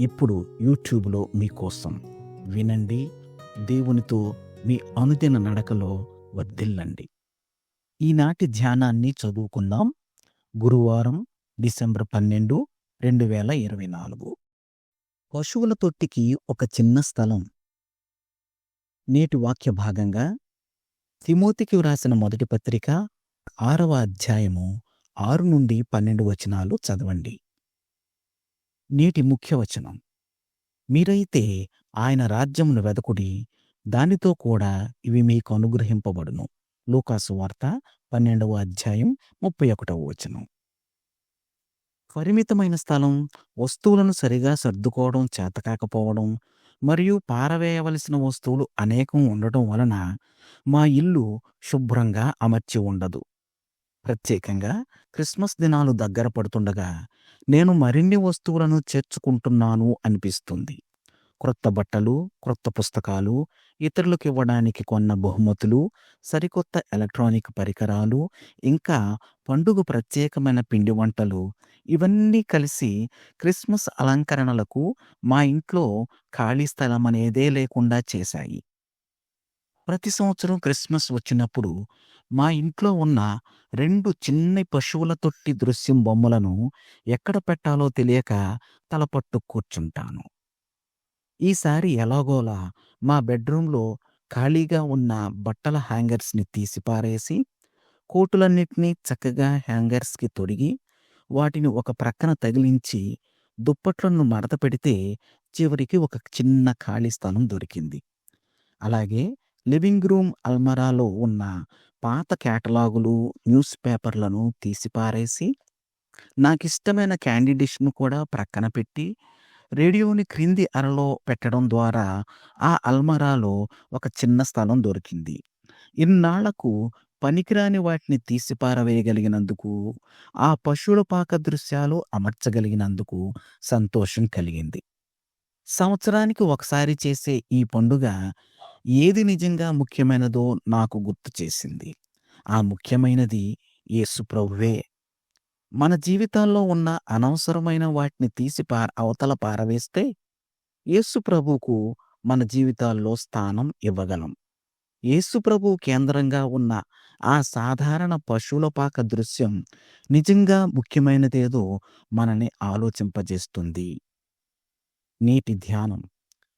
ఇప్పుడు యూట్యూబ్లో మీకోసం వినండి దేవునితో మీ అనుదిన నడకలో వర్ధిల్లండి. ఈనాటి ధ్యానాన్ని చదువుకుందాం. గురువారం డిసెంబర్ పన్నెండు రెండు వేల ఇరవై నాలుగు. పశువుల తొట్టికి ఒక చిన్న స్థలం. నేటి వాక్య భాగంగా తిమోతికి వ్రాసిన మొదటి పత్రిక ఆరవ అధ్యాయము ఆరు నుండి పన్నెండు వచనాలు చదవండి. నేటి ముఖ్యవచనం. మీరైతే ఆయన రాజ్యమును వెదకుడి దానితో కూడా ఇవి మీకు అనుగ్రహింపబడును. లూకాసు వార్త పన్నెండవ అధ్యాయం ముప్పై ఒకటవ వచనం. పరిమితమైన స్థలం వస్తువులను సరిగా సర్దుకోవడం చేతకాకపోవడం మరియు పారవేయవలసిన వస్తువులు అనేకం ఉండటం వలన మా ఇల్లు శుభ్రంగా అమర్చి ఉండదు. ప్రత్యేకంగా క్రిస్మస్ దినాలు దగ్గర పడుతుండగా నేను మరిన్ని వస్తువులను చేర్చుకుంటున్నాను అనిపిస్తుంది. క్రొత్త బట్టలు క్రొత్త పుస్తకాలు ఇతరులకు ఇవ్వడానికి కొన్న బహుమతులు సరికొత్త ఎలక్ట్రానిక్ పరికరాలు ఇంకా పండుగ ప్రత్యేకమైన పిండి వంటలు ఇవన్నీ కలిసి క్రిస్మస్ అలంకరణలకు మా ఇంట్లో ఖాళీ స్థలం అనేదే లేకుండా చేశాయి. ప్రతి సంవత్సరం క్రిస్మస్ వచ్చినప్పుడు మా ఇంట్లో ఉన్న రెండు చిన్న పశువుల తొట్టి దృశ్యం బొమ్మలను ఎక్కడ పెట్టాలో తెలియక తలపట్టు కూర్చుంటాను. ఈసారి ఎలాగోలా మా బెడ్రూమ్లో ఖాళీగా ఉన్న బట్టల హ్యాంగర్స్ని తీసిపారేసి కోటులన్నిటినీ చక్కగా హ్యాంగర్స్కి తొడిగి వాటిని ఒక ప్రక్కన తగిలించి దుప్పట్లను మడత పెడితే చివరికి ఒక చిన్న ఖాళీ స్థలం దొరికింది. అలాగే లివింగ్ రూమ్ అల్మరాలో ఉన్న పాత కేటలాగులు న్యూస్ పేపర్లను తీసిపారేసి నాకు ఇష్టమైన క్యాండీ డిష్ను కూడా ప్రక్కన పెట్టి రేడియోని క్రింది అరలో పెట్టడం ద్వారా ఆ అల్మరాలో ఒక చిన్న స్థలం దొరికింది. ఇన్నాళ్ళకు పనికిరాని వాటిని తీసిపారవేయగలిగినందుకు ఆ పశువుల పాక దృశ్యాలు అమర్చగలిగినందుకు సంతోషం కలిగింది. సంవత్సరానికి ఒకసారి చేసే ఈ పండుగ ఏది నిజంగా ముఖ్యమైనదో నాకు గుర్తు చేసింది. ఆ ముఖ్యమైనది ఏసుప్రభువే మన జీవితాల్లో ఉన్న అనవసరమైన వాటిని తీసి పార అవతల పారవేస్తే ఏసుప్రభువుకు మన జీవితాల్లో స్థానం ఇవ్వగలం. ఏసుప్రభు కేంద్రంగా ఉన్న ఆ సాధారణ పశువుల పాక దృశ్యం నిజంగా ముఖ్యమైనదేదో మనని ఆలోచింపజేస్తుంది. నేటి ధ్యానం.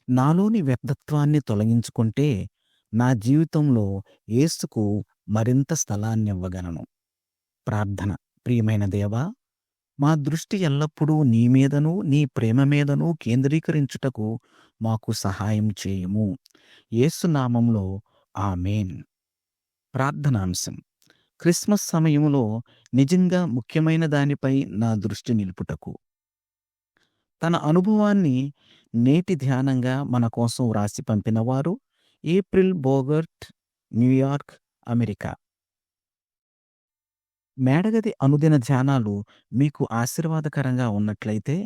నాలోని వ్యర్థత్వాన్ని తొలగించుకుంటే నా జీవితంలో ఏసుకు మరింత స్థలాన్ని ఇవ్వగలను ప్రార్థన. ప్రియమైన దేవా మా దృష్టి ఎల్లప్పుడూ నీ మీదను నీ ప్రేమ మీదను కేంద్రీకరించుటకు మాకు సహాయం చేయము. ఏసునామంలో ఆమెన్. ప్రార్థనాంశం. క్రిస్మస్ సమయంలో నిజంగా ముఖ్యమైన దానిపై నా దృష్టి నిలుపుటకు. తన అనుభవాన్ని నేటి ధ్యానంగా మన కోసం వ్రాసి పంపినవారు April Bogart New York America. మేడగది అనుదిన ధ్యానాలు మీకు ఆశీర్వాదకరంగా ఉన్నట్లయితే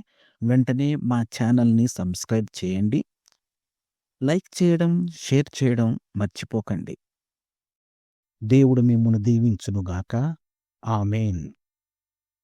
వెంటనే మా ఛానల్ని సబ్స్క్రైబ్ చేయండి. లైక్ చేయడం షేర్ చేయడం మర్చిపోకండి. దేవుడు మిమ్మల్ని దీవించునుగాక. ఆమెన్.